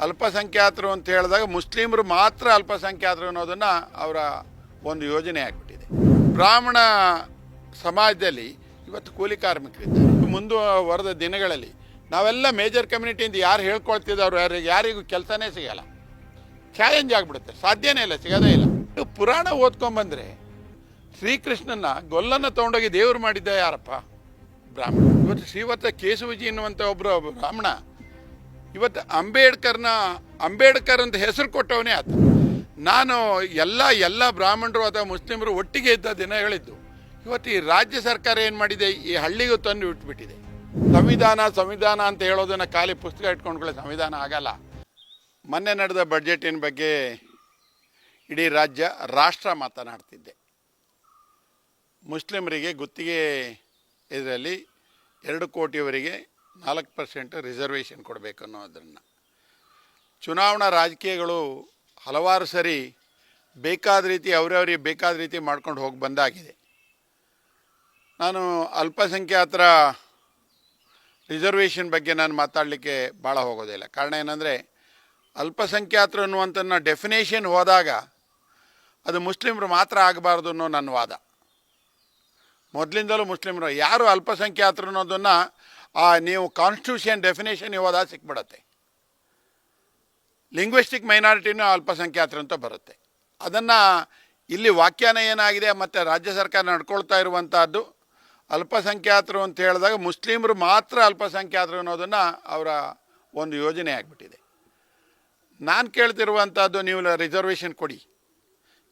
ಅಲ್ಪಸಂಖ್ಯಾತರು ಅಂತ ಹೇಳಿದಾಗ ಮುಸ್ಲಿಮರು ಮಾತ್ರ ಅಲ್ಪಸಂಖ್ಯಾತರು ಅನ್ನೋದನ್ನು ಅವರ ಒಂದು ಯೋಜನೆ ಆಗಿಬಿಟ್ಟಿದೆ. ಬ್ರಾಹ್ಮಣ ಸಮಾಜದಲ್ಲಿ ಇವತ್ತು ಕೂಲಿ ಕಾರ್ಮಿಕರಿದ್ದಾರೆ ಮುಂದುವರೆದ ದಿನಗಳಲ್ಲಿ ನಾವೆಲ್ಲ ಮೇಜರ್ ಕಮ್ಯುನಿಟಿಯಿಂದ ಯಾರು ಹೇಳ್ಕೊಳ್ತಿದ್ದವ್ರು, ಯಾರಿಗೆ ಯಾರಿಗೂ ಕೆಲಸನೇ ಸಿಗಲ್ಲ. ಚಾಲೆಂಜ್ ಆಗಿಬಿಡುತ್ತೆ. ಸಾಧ್ಯನೇ ಇಲ್ಲ, ಸಿಗೋದೇ ಇಲ್ಲ. ಪುರಾಣ ಓದ್ಕೊಂಬಂದರೆ ಶ್ರೀಕೃಷ್ಣನ ಗೊಲ್ಲನ್ನು ತೊಗೊಂಡೋಗಿ ದೇವರು ಮಾಡಿದ್ದ ಯಾರಪ್ಪ? ಬ್ರಾಹ್ಮಣ. ಇವತ್ತು ಶ್ರೀವತ್ತ ಕೇಶವಜಿ ಎನ್ನುವಂಥ ಒಬ್ಬರು ಬ್ರಾಹ್ಮಣ ಇವತ್ತು ಅಂಬೇಡ್ಕರ್ನ, ಅಂಬೇಡ್ಕರ್ ಅಂತ ಹೆಸರು ಕೊಟ್ಟವನೇ ಆತ. ನಾನು ಎಲ್ಲ ಎಲ್ಲ ಬ್ರಾಹ್ಮಣರು ಅಥವಾ ಮುಸ್ಲಿಮರು ಒಟ್ಟಿಗೆ ಇದ್ದ ದಿನ ಹೇಳಿದ್ದು, ಇವತ್ತು ಈ ರಾಜ್ಯ ಸರ್ಕಾರ ಏನು ಮಾಡಿದೆ? ಈ ಹಳ್ಳಿಗೂ ತಂದು ಇಟ್ಬಿಟ್ಟಿದೆ. ಸಂವಿಧಾನ ಸಂವಿಧಾನ ಅಂತ ಹೇಳೋದನ್ನು ಖಾಲಿ ಪುಸ್ತಕ ಇಟ್ಕೊಂಡ್ಕೊಳ್ಳಿ ಸಂವಿಧಾನ ಆಗಲ್ಲ. ಮೊನ್ನೆ ನಡೆದ ಬಡ್ಜೆಟಿನ ಬಗ್ಗೆ ಇಡೀ ರಾಜ್ಯ, ರಾಷ್ಟ್ರ ಮಾತನಾಡ್ತಿದ್ದೆ. ಮುಸ್ಲಿಮರಿಗೆ ಗುತ್ತಿಗೆ ಇದರಲ್ಲಿ ಎರಡು ಕೋಟಿಯವರಿಗೆ ನಾಲ್ಕು ಪರ್ಸೆಂಟ್ ರಿಸರ್ವೇಷನ್ ಕೊಡಬೇಕು ಅನ್ನೋದನ್ನು. ಚುನಾವಣಾ ರಾಜಕೀಯಗಳು ಹಲವಾರು ಸರಿ ಬೇಕಾದ ರೀತಿ ಅವರವರಿಗೆ ಬೇಕಾದ ರೀತಿ ಮಾಡ್ಕೊಂಡು ಹೋಗಿ ಬಂದಾಗಿದೆ. ನಾನು ಅಲ್ಪಸಂಖ್ಯಾತರ ರಿಸರ್ವೇಷನ್ ಬಗ್ಗೆ ನಾನು ಮಾತಾಡಲಿಕ್ಕೆ ಭಾಳ ಹೋಗೋದಿಲ್ಲ ಕಾರಣ ಏನಂದರೆ, ಅಲ್ಪಸಂಖ್ಯಾತರು ಅನ್ನುವಂಥ ಡೆಫಿನೇಷನ್ ಹೋದಾಗ ಅದು ಮುಸ್ಲಿಮರು ಮಾತ್ರ ಆಗಬಾರ್ದು ಅನ್ನೋ ನನ್ನ ವಾದ. ಮೊದಲಿಂದಲೂ ಮುಸ್ಲಿಮರು ಯಾರು ಅಲ್ಪಸಂಖ್ಯಾತರು ಅನ್ನೋದನ್ನು ಆ ನೀವು ಕಾನ್ಸ್ಟಿಟ್ಯೂಷನ್ ಡೆಫಿನೇಷನ್ ಇವಾದ ಸಿಕ್ಬಿಡತ್ತೆ. ಲಿಂಗ್ವಿಸ್ಟಿಕ್ ಮೈನಾರಿಟಿನೂ ಅಲ್ಪಸಂಖ್ಯಾತರು ಅಂತ ಬರುತ್ತೆ. ಅದನ್ನು ಇಲ್ಲಿ ವ್ಯಾಖ್ಯಾನ ಏನಾಗಿದೆ ಮತ್ತು ರಾಜ್ಯ ಸರ್ಕಾರ ನಡ್ಕೊಳ್ತಾ ಇರುವಂಥದ್ದು ಅಲ್ಪಸಂಖ್ಯಾತರು ಅಂತ ಹೇಳಿದಾಗ ಮುಸ್ಲಿಮರು ಮಾತ್ರ ಅಲ್ಪಸಂಖ್ಯಾತರು ಅನ್ನೋದನ್ನು ಅವರ ಒಂದು ಯೋಜನೆ ಆಗಿಬಿಟ್ಟಿದೆ. ನಾನು ಕೇಳ್ತಿರುವಂಥದ್ದು ನೀವು ರಿಸರ್ವೇಷನ್ ಕೊಡಿ.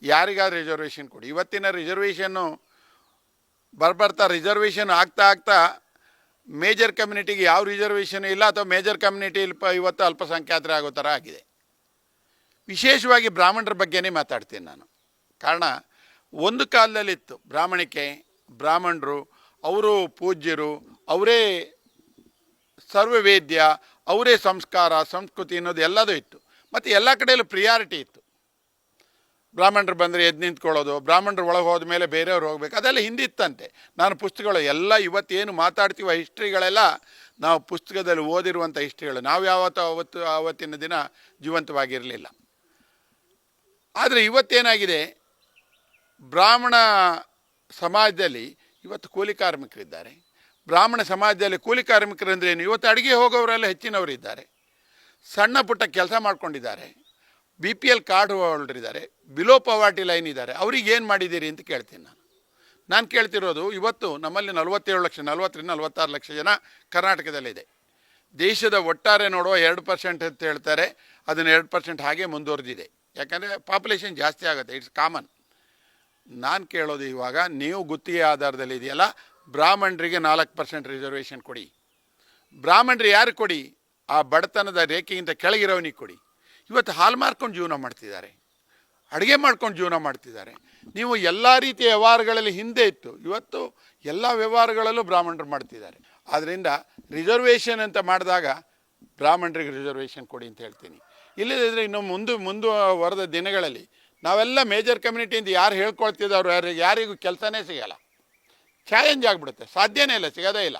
ಯಾರಿಗಾದ್ರು ರಿಸರ್ವೇಷನ್ ಕೊಡಿ. ಇವತ್ತಿನ ರಿಸರ್ವೇಷನ್ನು ಬರ್ಬರ್ತಾ ರಿಸರ್ವೇಷನ್ ಆಗ್ತಾ ಆಗ್ತಾ ಮೇಜರ್ ಕಮ್ಯುನಿಟಿಗೆ ಯಾವ ರಿಸರ್ವೇಷನ್ ಇಲ್ಲ ಅಥವಾ ಮೇಜರ್ ಕಮ್ಯುನಿಟಿ ಇವತ್ತು ಅಲ್ಪಸಂಖ್ಯಾತರ ಆಗೋ ಥರ ಆಗಿದೆ. ವಿಶೇಷವಾಗಿ ಬ್ರಾಹ್ಮಣರ ಬಗ್ಗೆನೇ ಮಾತಾಡ್ತೀನಿ ನಾನು. ಕಾರಣ, ಒಂದು ಕಾಲದಲ್ಲಿತ್ತು ಬ್ರಾಹ್ಮಣಿಕೆ, ಬ್ರಾಹ್ಮಣರು, ಅವರು ಪೂಜ್ಯರು, ಅವರೇ ಸರ್ವವೇದ್ಯ, ಅವರೇ ಸಂಸ್ಕಾರ, ಸಂಸ್ಕೃತಿ ಅನ್ನೋದು ಎಲ್ಲದೂ ಇತ್ತು. ಮತ್ತು ಎಲ್ಲ ಕಡೆಯಲ್ಲೂ ಪ್ರಿಯಾರಿಟಿ ಇತ್ತು. ಬ್ರಾಹ್ಮಣರು ಬಂದರೆ ಎದ್ದು ನಿಂತ್ಕೊಳ್ಳೋದು, ಬ್ರಾಹ್ಮಣರು ಒಳಗೆ ಹೋದ ಮೇಲೆ ಬೇರೆಯವ್ರು ಹೋಗ್ಬೇಕು. ಅದೆಲ್ಲ ಹಿಂದಿತ್ತಂತೆ. ನಾನು ಪುಸ್ತಕಗಳು ಎಲ್ಲ ಇವತ್ತೇನು ಮಾತಾಡ್ತೀವ ಹಿಸ್ಟ್ರಿಗಳೆಲ್ಲ ನಾವು ಪುಸ್ತಕದಲ್ಲಿ ಓದಿರುವಂಥ ಹಿಸ್ಟ್ರಿಗಳು. ನಾವು ಯಾವತ್ತೂ ಅವತ್ತು, ಆವತ್ತಿನ ದಿನ ಜೀವಂತವಾಗಿರಲಿಲ್ಲ. ಆದರೆ ಇವತ್ತೇನಾಗಿದೆ? ಬ್ರಾಹ್ಮಣ ಸಮಾಜದಲ್ಲಿ ಇವತ್ತು ಕೂಲಿ ಕಾರ್ಮಿಕರಿದ್ದಾರೆ. ಬ್ರಾಹ್ಮಣ ಸಮಾಜದಲ್ಲಿ ಕೂಲಿ ಕಾರ್ಮಿಕರು ಏನು? ಇವತ್ತು ಅಡುಗೆ ಹೋಗೋರೆಲ್ಲ ಹೆಚ್ಚಿನವರಿದ್ದಾರೆ. ಸಣ್ಣ ಪುಟ್ಟ ಕೆಲಸ ಮಾಡ್ಕೊಂಡಿದ್ದಾರೆ. ಬಿ ಪಿ ಎಲ್ ಕಾರ್ಡ್ ಹೋಲ್ಡ್ರಿದ್ದಾರೆ ಬಿಲೋ ಪವರ್ಟಿ ಲೈನ್ ಇದ್ದಾರೆ. ಅವ್ರಿಗೆ ಏನು ಮಾಡಿದ್ದೀರಿ ಅಂತ ಕೇಳ್ತೀನಿ ನಾನು. ನಾನು ಕೇಳ್ತಿರೋದು ಇವತ್ತು ನಮ್ಮಲ್ಲಿ ನಲವತ್ತೇಳು ಲಕ್ಷ, ನಲವತ್ತರಿಂದ ನಲವತ್ತಾರು ಲಕ್ಷ ಜನ ಕರ್ನಾಟಕದಲ್ಲಿದೆ. ದೇಶದ ಒಟ್ಟಾರೆ ನೋಡುವ ಎರಡು ಪರ್ಸೆಂಟ್ ಅಂತ ಹೇಳ್ತಾರೆ. ಅದನ್ನು ಎರಡು ಪರ್ಸೆಂಟ್ ಹಾಗೆ ಮುಂದುವರೆದಿದೆ. ಯಾಕಂದರೆ ಪಾಪ್ಯುಲೇಷನ್ ಜಾಸ್ತಿ ಆಗುತ್ತೆ. ಇಟ್ಸ್ ಕಾಮನ್ ನಾನು ಕೇಳೋದು ಇವಾಗ ನೀವು ಗುತ್ತಿಗೆ ಆಧಾರದಲ್ಲಿ ಇದೆಯಲ್ಲ, ಬ್ರಾಹ್ಮಣರಿಗೆ ನಾಲ್ಕು ಪರ್ಸೆಂಟ್ ರಿಸರ್ವೇಷನ್ ಕೊಡಿ. ಬ್ರಾಹ್ಮಣರು ಯಾರು ಕೊಡಿ? ಆ ಬಡತನದ ರೇಖೆಗಿಂತ ಕೆಳಗಿರೋನಿಗೆ ಕೊಡಿ. ಇವತ್ತು ಹಾಲು ಮಾರ್ಕೊಂಡು ಜೀವನ ಮಾಡ್ತಿದ್ದಾರೆ. ಅಡುಗೆ ಮಾಡ್ಕೊಂಡು ಜೀವನ ಮಾಡ್ತಿದ್ದಾರೆ. ನೀವು ಎಲ್ಲ ರೀತಿಯ ವ್ಯವಹಾರಗಳಲ್ಲಿ ಹಿಂದೆ ಇತ್ತು. ಇವತ್ತು ಎಲ್ಲ ವ್ಯವಹಾರಗಳಲ್ಲೂ ಬ್ರಾಹ್ಮಣರು ಮಾಡ್ತಿದ್ದಾರೆ. ಆದ್ದರಿಂದ ರಿಸರ್ವೇಷನ್ ಅಂತ ಮಾಡಿದಾಗ ಬ್ರಾಹ್ಮಣರಿಗೆ ರಿಸರ್ವೇಷನ್ ಕೊಡಿ ಅಂತ ಹೇಳ್ತೀನಿ. ಇಲ್ಲದಿದ್ದರೆ ಇನ್ನು ಮುಂದೆ ಮುಂದುವರೆದ ದಿನಗಳಲ್ಲಿ ನಾವೆಲ್ಲ ಮೇಜರ್ ಕಮ್ಯುನಿಟಿಯಿಂದ ಯಾರು ಹೇಳ್ಕೊಳ್ತಿದ್ದವ್ರು ಯಾರಿಗೆ ಯಾರಿಗೂ ಕೆಲಸನೇ ಸಿಗಲ್ಲ. ಚಾಲೆಂಜ್ ಆಗಿಬಿಡುತ್ತೆ. ಸಾಧ್ಯನೇ ಇಲ್ಲ, ಸಿಗೋದೇ ಇಲ್ಲ.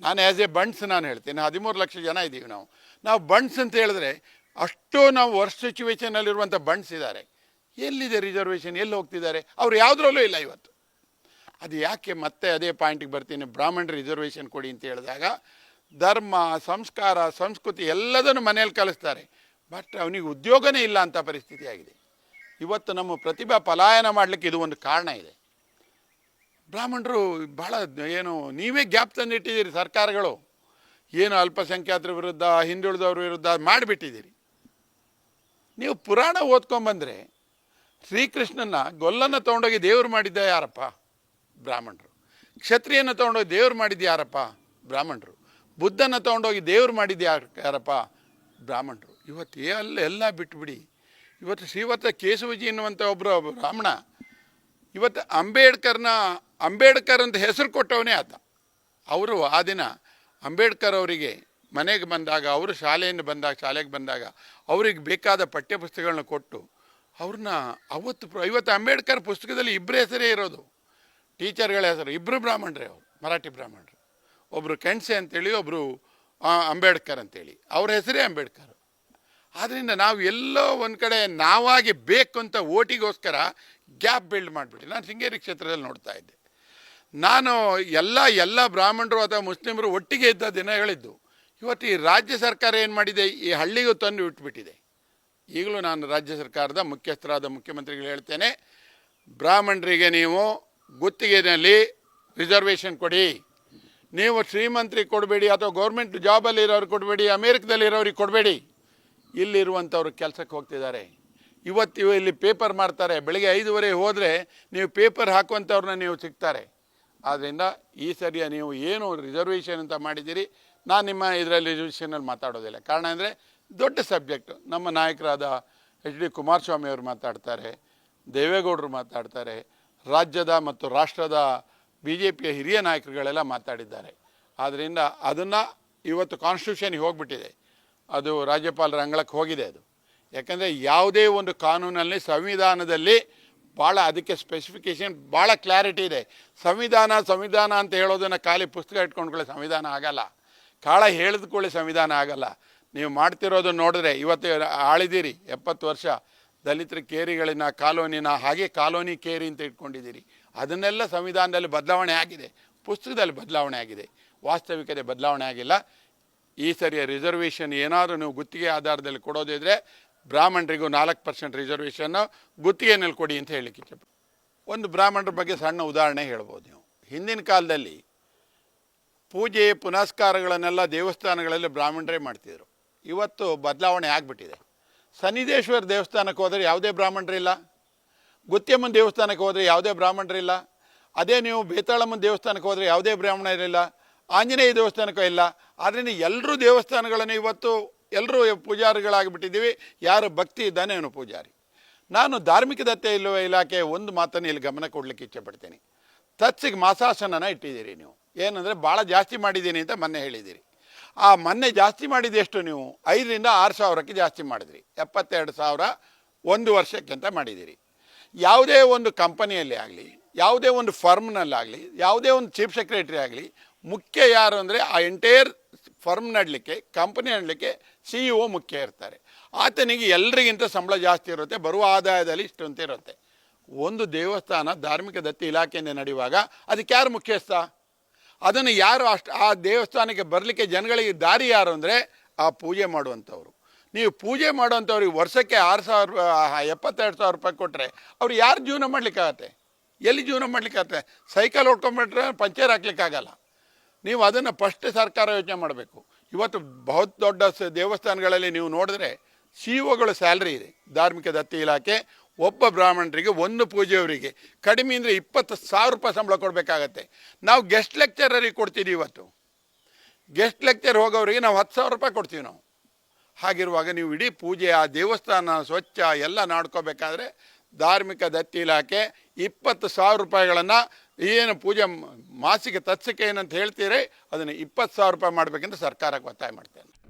ನಾನು ಆ್ಯಸ್ ಎ ಬಂಡ್ಸ್ ನಾನು ಹೇಳ್ತೀನಿ. ಹದಿಮೂರು ಲಕ್ಷ ಜನ ಇದ್ದೀವಿ ನಾವು. ನಾವು ಬಂಡ್ಸ್ ಅಂತ ಹೇಳಿದ್ರೆ ಅಷ್ಟು ನಾವು ವರ್ಸ್ಟ್ ಸಿಚುವೇಶನಲ್ಲಿರುವಂಥ ಬಂಡ್ಸ್ ಇದ್ದಾರೆ. ಎಲ್ಲಿದೆ ರಿಸರ್ವೇಷನ್ ಎಲ್ಲಿ ಹೋಗ್ತಿದ್ದಾರೆ? ಅವ್ರು ಯಾವುದ್ರಲ್ಲೂ ಇಲ್ಲ ಇವತ್ತು. ಅದು ಯಾಕೆ ಮತ್ತೆ ಅದೇ ಪಾಯಿಂಟಿಗೆ ಬರ್ತೀನಿ? ಬ್ರಾಹ್ಮಣ ರಿಸರ್ವೇಷನ್ ಕೊಡಿ ಅಂತ ಹೇಳಿದಾಗ, ಧರ್ಮ, ಸಂಸ್ಕಾರ, ಸಂಸ್ಕೃತಿ ಎಲ್ಲದನ್ನು ಮನೇಲಿ ಕಲಿಸ್ತಾರೆ. ಬಟ್ ಅವನಿಗೆ ಉದ್ಯೋಗನೇ ಇಲ್ಲ ಅಂತ ಪರಿಸ್ಥಿತಿ ಆಗಿದೆ. ಇವತ್ತು ನಮ್ಮ ಪ್ರತಿಭಾ ಪಲಾಯನ ಮಾಡಲಿಕ್ಕೆ ಇದು ಒಂದು ಕಾರಣ ಇದೆ. ಬ್ರಾಹ್ಮಣರು ಭಾಳ ಏನು, ನೀವೇ ಗ್ಯಾಪ್ ತಂದಿಟ್ಟಿದ್ದೀರಿ ಸರ್ಕಾರಗಳು. ಏನು ಅಲ್ಪಸಂಖ್ಯಾತರ ವಿರುದ್ಧ, ಹಿಂದುಳಿದವ್ರ ವಿರುದ್ಧ ಮಾಡಿಬಿಟ್ಟಿದ್ದೀರಿ. ನೀವು ಪುರಾಣ ಓದ್ಕೊಂಬಂದರೆ ಶ್ರೀಕೃಷ್ಣನ ಗೊಲ್ಲನ್ನು ತೊಗೊಂಡೋಗಿ ದೇವ್ರು ಮಾಡಿದ್ದ ಯಾರಪ್ಪ? ಬ್ರಾಹ್ಮಣರು. ಕ್ಷತ್ರಿಯನ್ನು ತೊಗೊಂಡೋಗಿ ದೇವ್ರು ಮಾಡಿದ್ದು ಯಾರಪ್ಪ? ಬ್ರಾಹ್ಮಣರು. ಬುದ್ಧನ ತೊಗೊಂಡೋಗಿ ದೇವ್ರು ಮಾಡಿದ್ದು ಯಾರು ಯಾರಪ್ಪ? ಬ್ರಾಹ್ಮಣರು. ಇವತ್ತು ಎಲ್ಲ ಎಲ್ಲ ಬಿಟ್ಬಿಡಿ. ಇವತ್ತು ಶ್ರೀವತ್ತ ಕೇಶವಜಿ ಎನ್ನುವಂಥ ಒಬ್ಬರು ಬ್ರಾಹ್ಮಣ, ಇವತ್ತು ಅಂಬೇಡ್ಕರ್ನ ಅಂಬೇಡ್ಕರ್ ಅಂತ ಹೆಸರು ಕೊಟ್ಟವನೇ ಆತ. ಅವರು ಆ ದಿನ ಅಂಬೇಡ್ಕರ್ ಅವರಿಗೆ ಮನೆಗೆ ಬಂದಾಗ, ಅವರು ಶಾಲೆಯಿಂದ ಬಂದಾಗ, ಶಾಲೆಗೆ ಬಂದಾಗ ಅವ್ರಿಗೆ ಬೇಕಾದ ಪಠ್ಯಪುಸ್ತಕಗಳನ್ನ ಕೊಟ್ಟು ಅವ್ರನ್ನ ಅವತ್ತು ಇವತ್ತು ಅಂಬೇಡ್ಕರ್ ಪುಸ್ತಕದಲ್ಲಿ ಇಬ್ಬರ ಹೆಸರೇ ಇರೋದು. ಟೀಚರ್ಗಳ ಹೆಸರು ಇಬ್ಬರು ಬ್ರಾಹ್ಮಣರೇ ಅವರು, ಮರಾಠಿ ಬ್ರಾಹ್ಮಣರು. ಒಬ್ಬರು ಕೆಣ್ಸೆ ಅಂತೇಳಿ ಒಬ್ಬರು ಅಂಬೇಡ್ಕರ್ ಅಂತೇಳಿ. ಅವ್ರ ಹೆಸರೇ ಅಂಬೇಡ್ಕರ್. ಆದ್ದರಿಂದ ನಾವು ಎಲ್ಲೋ ಒಂದು ಕಡೆ ನಾವಾಗಿ ಬೇಕು ಅಂತ ಓಟಿಗೋಸ್ಕರ ಗ್ಯಾಪ್ ಬಿಲ್ಡ್ ಮಾಡಿಬಿಟ್ಟು, ನಾನು ಶೃಂಗೇರಿ ಕ್ಷೇತ್ರದಲ್ಲಿ ನೋಡ್ತಾ ಇದ್ದೆ. ನಾನು ಎಲ್ಲ ಎಲ್ಲ ಬ್ರಾಹ್ಮಣರು ಅಥವಾ ಮುಸ್ಲಿಮರು ಒಟ್ಟಿಗೆ ಇದ್ದ ದಿನಗಳಿದ್ದು ಇವತ್ತು ಈ ರಾಜ್ಯ ಸರ್ಕಾರ ಏನು ಮಾಡಿದೆ? ಈ ಹಳ್ಳಿಗೂ ತಂದು ಇಟ್ಬಿಟ್ಟಿದೆ. ಈಗಲೂ ನಾನು ರಾಜ್ಯ ಸರ್ಕಾರದ ಮುಖ್ಯಸ್ಥರಾದ ಮುಖ್ಯಮಂತ್ರಿಗಳು ಹೇಳ್ತೇನೆ, ಬ್ರಾಹ್ಮಣರಿಗೆ ನೀವು ಗುತ್ತಿಗೆನಲ್ಲಿ ರಿಸರ್ವೇಷನ್ ಕೊಡಿ. ನೀವು ಶ್ರೀಮಂತ್ರಿಗೆ ಕೊಡಬೇಡಿ ಅಥವಾ ಗೌರ್ಮೆಂಟ್ ಜಾಬಲ್ಲಿ ಇರೋರಿಗೆ ಕೊಡಬೇಡಿ ಅಮೇರಿಕದಲ್ಲಿ ಇರೋರಿಗೆ ಕೊಡಬೇಡಿ. ಇಲ್ಲಿರುವಂಥವ್ರು ಕೆಲಸಕ್ಕೆ ಹೋಗ್ತಿದ್ದಾರೆ. ಇವತ್ತು ಇವ ಇಲ್ಲಿ ಪೇಪರ್ ಮಾಡ್ತಾರೆ. ಬೆಳಗ್ಗೆ ಐದುವರೆ ಹೋದರೆ ನೀವು ಪೇಪರ್ ಹಾಕುವಂಥವ್ರನ್ನ ನೀವು ಸಿಗ್ತಾರೆ. ಆದ್ದರಿಂದ ಈ ಸರಿಯ ನೀವು ಏನು ರಿಸರ್ವೇಷನ್ ಅಂತ ಮಾಡಿದ್ದೀರಿ? ನಾನು ನಿಮ್ಮ ಇದರಲ್ಲಿ ವಿಷಯನಲ್ಲಿ ಮಾತಾಡೋದಿಲ್ಲ. ಕಾರಣ ಅಂದರೆ ದೊಡ್ಡ ಸಬ್ಜೆಕ್ಟು. ನಮ್ಮ ನಾಯಕರಾದ ಎಚ್ ಡಿ ಕುಮಾರಸ್ವಾಮಿ ಅವರು ಮಾತಾಡ್ತಾರೆ, ದೇವೇಗೌಡರು ಮಾತಾಡ್ತಾರೆ, ರಾಜ್ಯದ ಮತ್ತು ರಾಷ್ಟ್ರದ ಬಿ ಜೆ ಪಿಯ ಹಿರಿಯ ನಾಯಕರುಗಳೆಲ್ಲ ಮಾತಾಡಿದ್ದಾರೆ. ಆದ್ದರಿಂದ ಅದನ್ನು ಇವತ್ತು ಕಾನ್ಸ್ಟಿಟ್ಯೂಷನ್ಗೆ ಹೋಗ್ಬಿಟ್ಟಿದೆ. ಅದು ರಾಜ್ಯಪಾಲರ ಅಂಗಳಕ್ಕೆ ಹೋಗಿದೆ ಅದು. ಯಾಕಂದರೆ ಯಾವುದೇ ಒಂದು ಕಾನೂನಲ್ಲಿ, ಸಂವಿಧಾನದಲ್ಲಿ ಭಾಳ ಅದಕ್ಕೆ ಸ್ಪೆಸಿಫಿಕೇಶನ್ ಭಾಳ ಕ್ಲಾರಿಟಿ ಇದೆ. ಸಂವಿಧಾನ ಸಂವಿಧಾನ ಅಂತ ಹೇಳೋದನ್ನು ಖಾಲಿ ಪುಸ್ತಕ ಇಟ್ಕೊಂಡ್ಕೊಳ್ಳಿ ಸಂವಿಧಾನ ಆಗಲ್ಲ. ಕಾಳ ಹೇಳಿದ್ಕೊಳ್ಳಿ ಸಂವಿಧಾನ ಆಗಲ್ಲ. ನೀವು ಮಾಡ್ತಿರೋದು ನೋಡಿದ್ರೆ ಇವತ್ತು ಆಳಿದ್ದೀರಿ, ಎಪ್ಪತ್ತು ವರ್ಷ ದಲಿತರ ಕೇರಿಗಳನ್ನ, ಕಾಲೋನಿನ ಹಾಗೆ ಕಾಲೋನಿ ಕೇರಿ ಅಂತ ಇಟ್ಕೊಂಡಿದ್ದೀರಿ. ಅದನ್ನೆಲ್ಲ ಸಂವಿಧಾನದಲ್ಲಿ ಬದಲಾವಣೆ ಆಗಿದೆ. ಪುಸ್ತಕದಲ್ಲಿ ಬದಲಾವಣೆ ಆಗಿದೆ. ವಾಸ್ತವಿಕತೆ ಬದಲಾವಣೆ ಆಗಿಲ್ಲ. ಈ ಸರಿಯ ರಿಸರ್ವೇಷನ್ ಏನಾದರೂ ನೀವು ಗುತ್ತಿಗೆ ಆಧಾರದಲ್ಲಿ ಕೊಡೋದಿದ್ರೆ ಬ್ರಾಹ್ಮಣರಿಗೂ ನಾಲ್ಕು ಪರ್ಸೆಂಟ್ ರಿಸರ್ವೇಷನ್ನು ಗುತ್ತಿಗೆನಲ್ಲಿ ಕೊಡಿ ಅಂತ ಹೇಳಲಿಕ್ಕೆ ಒಂದು ಬ್ರಾಹ್ಮಣರ ಬಗ್ಗೆ ಸಣ್ಣ ಉದಾಹರಣೆ ಹೇಳ್ಬೋದು ನೀವು. ಹಿಂದಿನ ಕಾಲದಲ್ಲಿ ಪೂಜೆ ಪುನಸ್ಕಾರಗಳನ್ನೆಲ್ಲ ದೇವಸ್ಥಾನಗಳಲ್ಲಿ ಬ್ರಾಹ್ಮಣರೇ ಮಾಡ್ತಿದ್ರು. ಇವತ್ತು ಬದಲಾವಣೆ ಆಗಿಬಿಟ್ಟಿದೆ. ಸನ್ನಿಧೇಶ್ವರ ದೇವಸ್ಥಾನಕ್ಕೆ ಹೋದರೆ ಯಾವುದೇ ಬ್ರಾಹ್ಮಣರಿಲ್ಲ ಗುತ್ಯಮ್ಮನ ದೇವಸ್ಥಾನಕ್ಕೆ ಹೋದರೆ ಯಾವುದೇ ಬ್ರಾಹ್ಮಣರಿಲ್ಲ ಅದೇ ನೀವು ಬೇತಾಳಮ್ಮನ ದೇವಸ್ಥಾನಕ್ಕೆ ಹೋದರೆ ಯಾವುದೇ ಬ್ರಾಹ್ಮಣ ಇರಲಿಲ್ಲ ಆಂಜನೇಯ ದೇವಸ್ಥಾನಕ್ಕೂ ಇಲ್ಲ. ಆದ್ದರಿಂದ ಎಲ್ಲರೂ ದೇವಸ್ಥಾನಗಳನ್ನು ಇವತ್ತು ಎಲ್ಲರೂ ಪೂಜಾರಿಗಳಾಗಿಬಿಟ್ಟಿದ್ದೀವಿ. ಯಾರು ಭಕ್ತಿ ಇದ್ದಾನೆ ಅವನು ಪೂಜಾರಿ. ನಾನು ಧಾರ್ಮಿಕ ದತ್ತೆ ಇಲ್ಲುವ ಇಲಾಖೆ ಒಂದು ಮಾತನ್ನು ಇಲ್ಲಿ ಗಮನ ಕೊಡಲಿಕ್ಕೆ ಇಚ್ಛೆಪಡ್ತೀನಿ. ತತ್ಸಿಗೆ ಮಾಸಾಸನನ ಇಟ್ಟಿದ್ದೀರಿ ನೀವು. ಏನಂದರೆ ಭಾಳ ಜಾಸ್ತಿ ಮಾಡಿದ್ದೀನಿ ಅಂತ ಮೊನ್ನೆ ಹೇಳಿದ್ದೀರಿ. ಆ ಮೊನ್ನೆ ಜಾಸ್ತಿ ಮಾಡಿದ್ದು ಎಷ್ಟು ನೀವು? ಐದರಿಂದ ಆರು ಸಾವಿರಕ್ಕೆ ಜಾಸ್ತಿ ಮಾಡಿದ್ರಿ. ಎಪ್ಪತ್ತೆರಡು ಸಾವಿರ ಒಂದು ವರ್ಷಕ್ಕೆ ಅಂತ ಮಾಡಿದ್ದೀರಿ. ಯಾವುದೇ ಒಂದು ಕಂಪನಿಯಲ್ಲಿ ಆಗಲಿ, ಯಾವುದೇ ಒಂದು ಫರ್ಮ್ನಲ್ಲಾಗಲಿ ಯಾವುದೇ ಒಂದು ಚೀಫ್ ಸೆಕ್ರೆಟರಿ ಆಗಲಿ, ಮುಖ್ಯ ಯಾರು ಅಂದರೆ ಆ ಎಂಟೈರ್ ಫರ್ಮ್ ನಡಲಿಕ್ಕೆ, ಕಂಪನಿ ನಡಲಿಕ್ಕೆ ಸಿ ಇ ಒ ಮುಖ್ಯ ಇರ್ತಾರೆ. ಆತನಿಗೆ ಎಲ್ರಿಗಿಂತ ಸಂಬಳ ಜಾಸ್ತಿ ಇರುತ್ತೆ, ಬರುವ ಆದಾಯದಲ್ಲಿ ಇಷ್ಟು ಅಂತ ಇರುತ್ತೆ. ಒಂದು ದೇವಸ್ಥಾನ ಧಾರ್ಮಿಕ ದತ್ತಿ ಇಲಾಖೆಯಿಂದ ನಡೆಯುವಾಗ ಅದಕ್ಕೆ ಯಾರು ಮುಖ್ಯಸ್ಥ? ಅದನ್ನು ಯಾರು ಅಷ್ಟು ಆ ದೇವಸ್ಥಾನಕ್ಕೆ ಬರಲಿಕ್ಕೆ ಜನಗಳಿಗೆ ದಾರಿ ಯಾರು ಅಂದರೆ ಆ ಪೂಜೆ ಮಾಡುವಂಥವ್ರು. ನೀವು ಪೂಜೆ ಮಾಡುವಂಥವ್ರಿಗೆ ವರ್ಷಕ್ಕೆ ಆರು ಸಾವಿರ ಎಪ್ಪತ್ತೆರಡು ಸಾವಿರ ರೂಪಾಯಿ ಕೊಟ್ಟರೆ ಅವ್ರು ಯಾರು ಜೀವನ ಮಾಡಲಿಕ್ಕಾಗತ್ತೆ? ಎಲ್ಲಿ ಜೀವನ ಮಾಡಲಿಕ್ಕಾಗತ್ತೆ? ಸೈಕಲ್ ಹೊಡ್ಕೊಂಬಿಟ್ರೆ ಪಂಚರ್ ಹಾಕ್ಲಿಕ್ಕಾಗಲ್ಲ. ನೀವು ಅದನ್ನು ಫಸ್ಟ್ ಸರ್ಕಾರ ಯೋಚನೆ ಮಾಡಬೇಕು. ಇವತ್ತು ಬಹುತ್ ದೊಡ್ಡ ದೇವಸ್ಥಾನಗಳಲ್ಲಿ ನೀವು ನೋಡಿದ್ರೆ ಸಿ ಒಗಳ ಸ್ಯಾಲ್ರಿ ಇದೆ. ಧಾರ್ಮಿಕ ದತ್ತಿ ಇಲಾಖೆ ಒಬ್ಬ ಬ್ರಾಹ್ಮಣರಿಗೆ ಒಂದು ಪೂಜೆಯವರಿಗೆ ಕಡಿಮೆ ಅಂದರೆ ಇಪ್ಪತ್ತು ಸಾವಿರ ರೂಪಾಯಿ ಸಂಬಳ ಕೊಡಬೇಕಾಗತ್ತೆ. ನಾವು ಗೆಸ್ಟ್ ಲೆಕ್ಚರರಿಗೆ ಕೊಡ್ತೀವಿ ಇವತ್ತು. ಗೆಸ್ಟ್ ಲೆಕ್ಚರ್ ಹೋಗೋರಿಗೆ ನಾವು ಹತ್ತು ಸಾವಿರ ರೂಪಾಯಿ ಕೊಡ್ತೀವಿ ನಾವು. ಹಾಗಿರುವಾಗ ನೀವು ಇಡೀ ಪೂಜೆ ಆ ದೇವಸ್ಥಾನ, ಸ್ವಚ್ಛ ಎಲ್ಲ ನಾಡ್ಕೋಬೇಕಾದ್ರೆ ಧಾರ್ಮಿಕ ದತ್ತಿ ಇಲಾಖೆ ಇಪ್ಪತ್ತು ಸಾವಿರ ರೂಪಾಯಿಗಳನ್ನು ಏನು ಪೂಜೆ ಮಾಸಿಕ ತತ್ಸಕ್ಕೆ ಏನಂತ ಹೇಳ್ತೀರಿ, ಅದನ್ನು ಇಪ್ಪತ್ತು ಸಾವಿರ ರೂಪಾಯಿ ಮಾಡಬೇಕಂತ ಸರ್ಕಾರಕ್ಕೆ ಒತ್ತಾಯ ಮಾಡ್ತೇನೆ.